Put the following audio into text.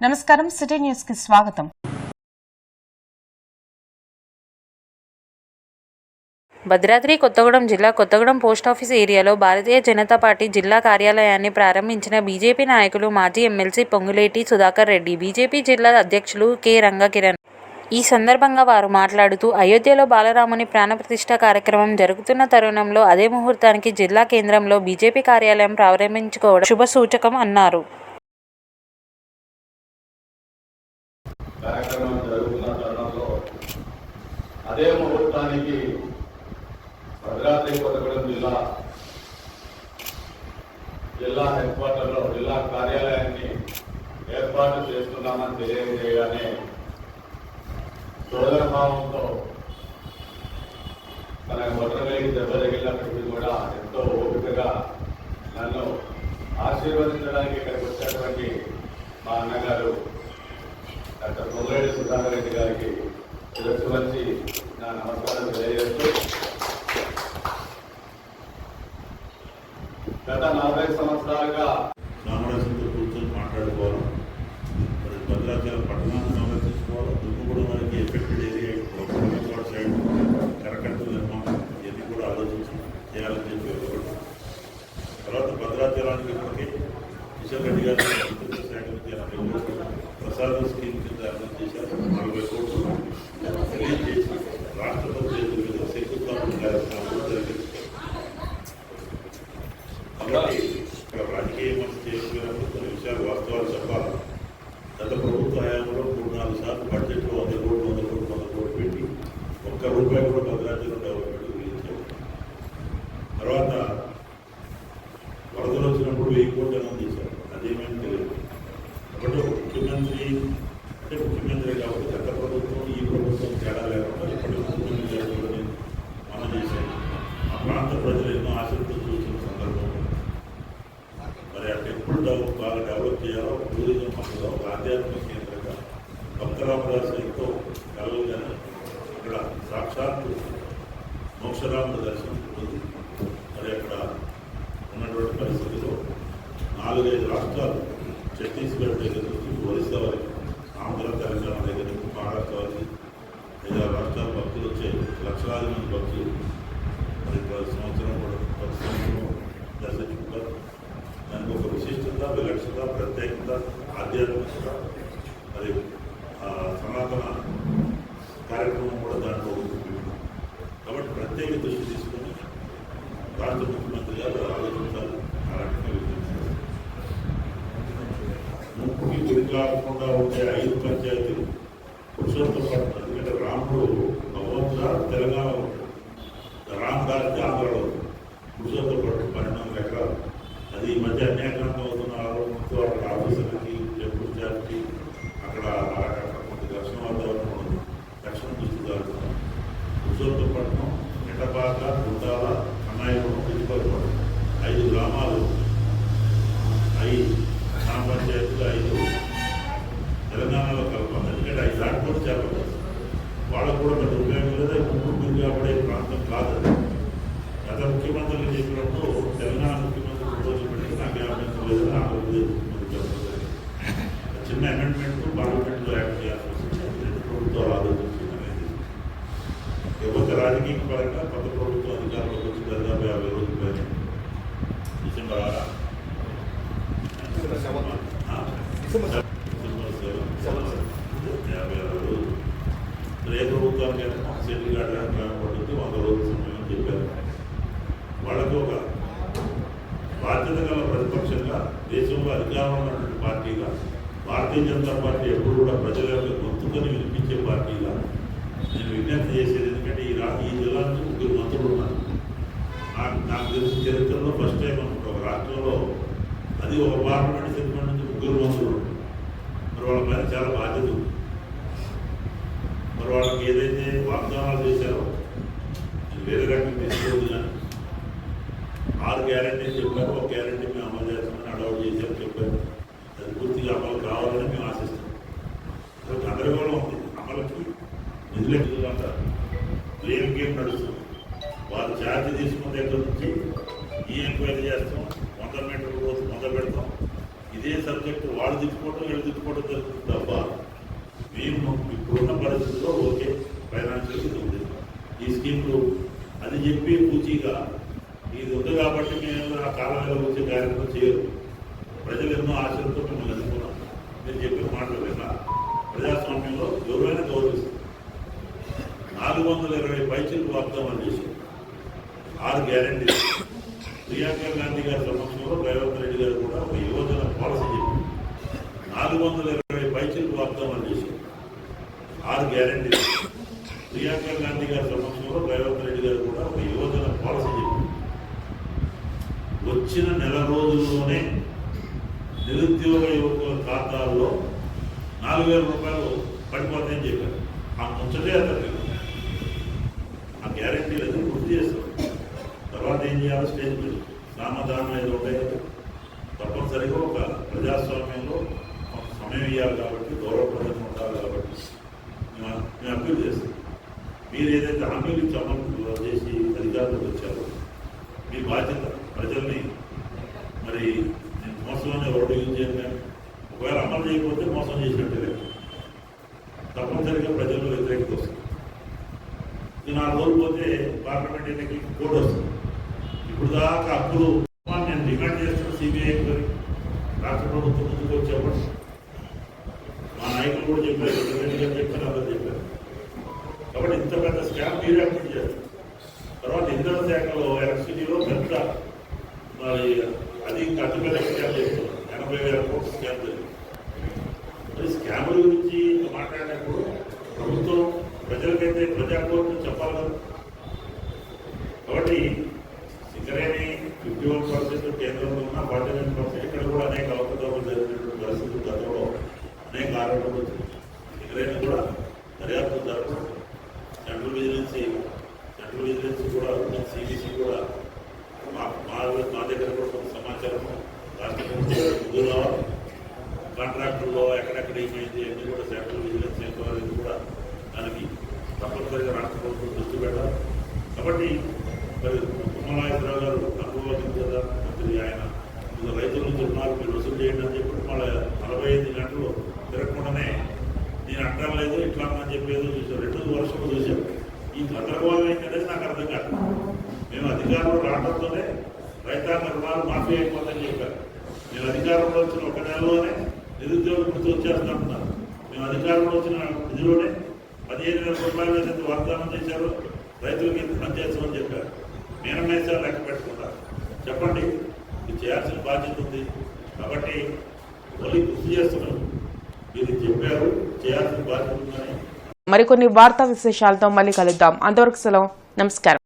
నమస్కారం సిటీ న్యూస్కి స్వాగతం. భద్రాద్రి కొత్తగూడెం జిల్లా కొత్తగూడెం పోస్టాఫీస్ ఏరియాలో భారతీయ జనతా పార్టీ జిల్లా కార్యాలయాన్ని ప్రారంభించిన బీజేపీ నాయకులు మాజీ ఎమ్మెల్సీ పొంగులేటి సుధాకర్ రెడ్డి బీజేపీ జిల్లా అధ్యక్షులు కె రంగకిరణ్. ఈ సందర్భంగా వారు మాట్లాడుతూ అయోధ్యలో బాలరాముని ప్రాణప్రతిష్ఠ కార్యక్రమం జరుగుతున్న తరుణంలో అదే ముహూర్తానికి జిల్లా కేంద్రంలో బీజేపీ కార్యాలయం ప్రారంభించుకోవడం శుభ సూచకం అన్నారు. కార్యక్రమం జరుగుతున్న తరుణంలో అదే ముహూర్తానికి భద్రాద్రి కొత్తగూడెం జిల్లా జిల్లా హెడ్ క్వార్టర్లో జిల్లా కార్యాలయాన్ని ఏర్పాటు చేస్తున్నామని తెలియజేయగానే సోదర భావంతో తన మొట్టమొదటి దెబ్బ తగిలినప్పటికీ కూడా ఎంతో ఓపికగా నన్ను ఆశీర్వదించడానికి ఇక్కడికి వచ్చినటువంటి మా అన్నగారు డాక్టర్ పొంగులేటి సుధాకర్ రెడ్డి గారికి శిరస్సు వచ్చి నా నమస్కారం తెలియజేస్తూ గత నలభై సంవత్సరాలుగా రామరాజుతో కూర్చొని మాట్లాడుకోవాలి. మరి భద్రాచలం పట్టణాన్ని సంరక్షించుకోవాలి దుమ్ముగూడెం వరకు ఎఫెక్టెడ్ ఏరియా ఒకటి సైడ్ కరకట్టు నిర్మాణం ఇవన్నీ కూడా ఆలోచించి చేయాలని చెప్పి తర్వాత భద్రాచలానికి ఇప్పటికీ కిషన్ రెడ్డి గారు మంత్రిత్వ నుంచి ఎనభై స్కీమ్ కింద అర్థం చేశారు నలభై కోట్లు రిలీజ్ చేసి రాష్ట్రపతి చేతుల మీద శంకుస్థాపన కార్యక్రమం జరిగింది కాబట్టి ఇక్కడ రాజకీయ మనసు కొన్ని విషయాలు వాస్తవాలు చెప్పాలి. గత ప్రభుత్వ హయాంలో మూడు నాలుగు సార్లు బడ్జెట్లో వంద కోట్లు వంద కోట్లు వంద కోట్లు పెట్టి ఒక్క రూపాయి కూడా భద్రాచలం డెవలప్మెంట్ గురించి తర్వాత వరదలు వచ్చినప్పుడు వెయ్యి కోట్లు అనౌన్స్ చేశారు. అదేమేమి తెలియదు. ఒకటి ఒక ముఖ్యమంత్రి అంటే ముఖ్యమంత్రి కాబట్టి గత ప్రభుత్వం ఈ ప్రభుత్వం తేడా లేకుండా ఇప్పటి ముఖ్యమంత్రి గారు మనం చేశాను. ఆ ప్రాంత ప్రజలు ఎన్నో ఆసక్తి చూసిన సందర్భం మరి ఆ డెవలప్ బాగా డెవలప్ చేయాలో టూరిజం అక్కడ ఒక ఆధ్యాత్మిక కేంద్రంగా భక్తరామదాసు ఎంతో కలలుగానే అక్కడ సాక్షాత్తు మోక్షరామ దర్శనం పొంది మరి అక్కడ ఉన్నటువంటి పరిస్థితిలో నాలుగైదు రాష్ట్రాలు ఛత్తీస్గఢ్ దగ్గర నుంచి ఒరిస్సా వరకు ఆంధ్ర తెలంగాణ దగ్గర నుంచి మహారాష్ట్ర వరకు ఐదారు రాష్ట్రాల భక్తులు వచ్చే లక్షలాది మంది భక్తులు మరి ప్రతి సంవత్సరం కూడా ప్రతి సంవత్సరం దర్శించుకుంటారు దానికి ఒక విశిష్టత ప్రత్యేకంగా ప్రత్యేకత ఆధ్యాత్మికత మరి సనాతన కార్యక్రమం కూడా దాంట్లో కాబట్టి ప్రత్యేక దృష్టి తీసుకొని రాష్ట్ర ముఖ్యమంత్రి గారు ఆలోచించాలి. ఆ రకంగా ముక్కుకి గురి కాకుండా ఉండే ఐదు పంచాయతీలు పురుషులతో పాటు ఎందుకంటే రాముడు భగవంతుడు తెలంగాణలో రామ్ గారికి ఆంధ్రలో పురుషులతో పాటు పన్నెండు వందల ఎకరాలు అది ఈ మధ్య అన్యాక్రాంతం అవుతున్న ఆరోపణతో అక్కడ ఆఫీసర్లకి టెంపుల్ స్టాఫ్కి అక్కడ అక్కడ కొంత దర్శన వాతావరణం ఉంది దక్షిణ దృష్టి జరుగుతున్నాం పురుషులతో పట్టణం ఎటపాక గుండాల అన్నాయపురం పిచ్చిపల్లిపట్నం ఐదు గ్రామాలు ఐదు గ్రామ పంచాయతీలు ఐదు. తెలంగాణలో కలపాలి ఎందుకంటే ఐదు దాటిపోతే చేపలు వాళ్ళకు కూడా పెద్ద ఉపయోగం లేదు? ముందు కాబడే ప్రాంతం కాదు గత ముఖ్యమంత్రులు చెప్పినప్పుడు తెలంగాణ ముఖ్యమంత్రి రోజు పెట్టి నాకు అభ్యంతరం లేదు ఆంధ్రప్రదేశ్ ముఖ్యమంత్రి చెప్పలేదు. చిన్న అమెండ్మెంట్ పార్లమెంట్లో యాక్ట్ చేయాల్సి వస్తుంది. ప్రభుత్వాలు ఆలోచించింది అనేది. యువత రాజకీయ పరంగా కొత్త ప్రభుత్వం అధికారంలోకి వచ్చి దాదాపు యాభై రోజులు పైన డిసెంబర్ ఆరా ఆ? డిసెంబర్ సెవెన్ యాభై ఆరు రోజులు ఏ ప్రభుత్వానికి అయినా సెంట్రల్ గార్డ్ పడుతుంది వంద రోజుల సమయం చెప్పారు వాళ్ళకు ఒక బాధ్యత గల ప్రతిపక్షంగా దేశంలో అధికారంలో ఉన్నటువంటి పార్టీగా భారతీయ జనతా పార్టీ ఎప్పుడు కూడా ప్రజల యొక్క గొంతుకొని వినిపించే పార్టీగా నేను విజ్ఞప్తి చేసేది ఎందుకంటే ఈ రా ఈ జిల్లా నుంచి ముగ్గురు మంత్రులు ఉన్నారు నాకు నాకు తెలిసిన చరిత్రలో ఫస్ట్ టైం అనుకుంటా ఒక రాష్ట్రంలో అది ఒక పార్లమెంట్ సెగ్మెంట్ నుంచి ముగ్గురు మంత్రులు వాళ్ళ పైన చాలా బాధ్యత ఉంది. మరి వాళ్ళకి ఏదైతే వాగ్దానాలు చేశారో అది వేరే రకంగా తీసుకోవద్దు కానీ ఆరు గ్యారంటీ చెప్పారు ఒక గ్యారంటీ మేము అమలు చేస్తామని అడౌట్ చేశారు చెప్పారు. అది పూర్తిగా అమలు కావాలని మేము ఆశిస్తాం అది గందరగోళం ఉంది. అమలుకి నిధులు అంతా బ్లేమ్ గేమ్ నడుస్తుంది? వాళ్ళు ఛార్జ్ తీసుకున్న దగ్గర నుంచి ఈ ఎంక్వైరీ చేస్తాం. వంద మీటర్లు ఇదే సబ్జెక్ట్ వాళ్ళు తిప్పుకోవడం వీళ్ళు తిప్పుకోవడం జరుగుతుంది తప్ప మేము ఇప్పుడున్న పరిస్థితుల్లో ఓకే ఫైనాన్షియల్ ఇది ఉంది. ఈ స్కీమ్లు అది చెప్పి పూచీగా ఇది ఉంది కాబట్టి మేము ఆ కాలంలో వచ్చే కార్యక్రమం చేయరు. ప్రజలు ఎన్నో ఆశలతో మిమ్మల్ని ఎదుర్కొన్నాం మీరు చెప్పిన మాటలు విన్నా ప్రజాస్వామ్యంలో ఎవరైనా గౌరవిస్తారు నాలుగు వందల ఇరవై పైచీలు వాగ్దానాలు చేశారు ఆరు గ్యారంటీ ప్రియాంక గాంధీ గారి సమక్షంలో రేవంత్ రెడ్డి గారు కూడా ఒక యువజన నాలుగు వందల ఇరవై పైసలు వాగ్దానాలు చేశారు. ఆరు గ్యారంటీ ప్రియాంక గాంధీ గారి సమక్షంలో రేవంత్ రెడ్డి గారు కూడా ఒక యువజన పాలసీ చెప్పారు. వచ్చిన నెల రోజుల్లోనే నిరుద్యోగ యువకుల ఖాతాల్లో నాలుగు వేల రూపాయలు పడిపోతాయని చెప్పారు. ఆ ముచ్చటే అతను ఆ గ్యారెంటీ లేదు గుర్తు చేస్తాం తర్వాత ఏం చేయాలి స్టేజ్ మీద సామధానం ఏదో ఉంటాయి కదా తప్పనిసరిగా ఒక ప్రజాస్వామ్యంలో ఒక సమయం ఇవ్వాలి కాబట్టి గౌరవప్రదంగా ఉండాలి కాబట్టి మేము మేము అప్పీల్ మీరు ఏదైతే హామీలు ఇచ్చి అమలు చేసి అధికారంలోకి వచ్చారో. మీ బాధ్యత ప్రజల్ని మరి నేను మోసంలోనే రోడ్డు యూజ్ చేయను ఒకవేళ అమలు చేయకపోతే మోసం చేసినట్టే తప్పనిసరిగా ప్రజల్లో వ్యతిరేకత వస్తుంది. ఈ నాలుగు రోజులు పోతే పార్లమెంట్ ఎన్నికలకి కోడ్ వస్తుంది. ఇప్పుడు దాకా అప్పుడు నేను డిమాండ్ చేస్తున్న సిబిఐ రాష్ట్ర ప్రభుత్వం ముందుకు వచ్చి మా నాయకులు కూడా చెప్పారు అందరూ చెప్పారు కాబట్టి ఇంత పెద్ద స్టాంప్ మీరే అప్డేట్ చేస్తారు తర్వాత ఇంధన శాఖలో ఎలక్ట్రిసిటీలో పెద్ద మరి అది ఇంకా అతిపెద్ద స్కామ్ చేస్తున్నారు. ఎనభై వేల కోట్ల స్కామ్ జరిగింది. మరి స్కాముల గురించి మాట్లాడినప్పుడు ప్రభుత్వం ప్రజలకైతే ప్రజాకోర్టు చెప్పాలి కదా కాబట్టి సింగరేణి ఫిఫ్టీ వన్ పర్సెంట్ కేంద్రంలో ఉన్న ఫార్టీ నైన్ పర్సెంట్ ఇక్కడ కూడా అనేక అవకతవకలు జరిగినటువంటి పరిస్థితులు గతంలో అనేక ఆరోపణలు వచ్చినాయి సింగరేణి కూడా దర్యాప్తు జరపడం సెంట్రల్ విజిలెన్సీ సెంట్రల్ విజిలెన్సీ కూడా సిబిసి కూడా మా మా మా దగ్గర కూడా కొంత సమాచారం రాష్ట్ర ప్రభుత్వం ముందు రావాలి కాంట్రాక్టుల్లో ఎక్కడెక్కడ ఏమైంది అన్ని కూడా సెంట్రల్ విజిలెన్స్ ఎంక్వైరీ కూడా దానికి తప్పనిసరిగా రాష్ట్ర ప్రభుత్వం దృష్టి పెట్టాలి కాబట్టి మరి ఉమ్మనాయకరావు గారు అనుభవం కదా మంత్రి ఆయన రైతుల నుంచి రుణాలు మీరు వసూలు చేయండి అని చెప్పి మళ్ళీ నలభై ఐదు గంటలు తిరగకుండానే నేను అంటాం లేదు ఇట్లా అని చెప్పి ఏదో చూసాం రెండు వర్షం చూశాను ఈ గందరగోళం ఏంటనేది నాకు అర్థం కాదు. మేము అధికారంలో రావడంతోనే రైతాంగ రుణాలు మాఫీ అయిపోతాయని చెప్పారు. మేము అధికారంలో వచ్చిన ఒక నెలలోనే నిరుద్యోగ వృత్తి వచ్చేస్తున్నారు మేము అధికారంలో వచ్చిన నిధిలోనే పదిహేను వేల రూపాయలు వాగ్దానం చేశారు రైతులకి ఇంత పని చెప్పారు. మేనమేసాలు లెక్క పెట్టుకుంటారు చెప్పండి ఇది చేయాల్సిన బాధ్యత ఉంది. కాబట్టి మళ్ళీ గుర్తు చేస్తున్నాను మీరు చెప్పారు చేయాల్సిన బాధ్యత ఉందని. మరికొన్ని వార్తా విశేషాలతో మళ్ళీ కలుద్దాం. అంతవరకు సెలవు. నమస్కారం.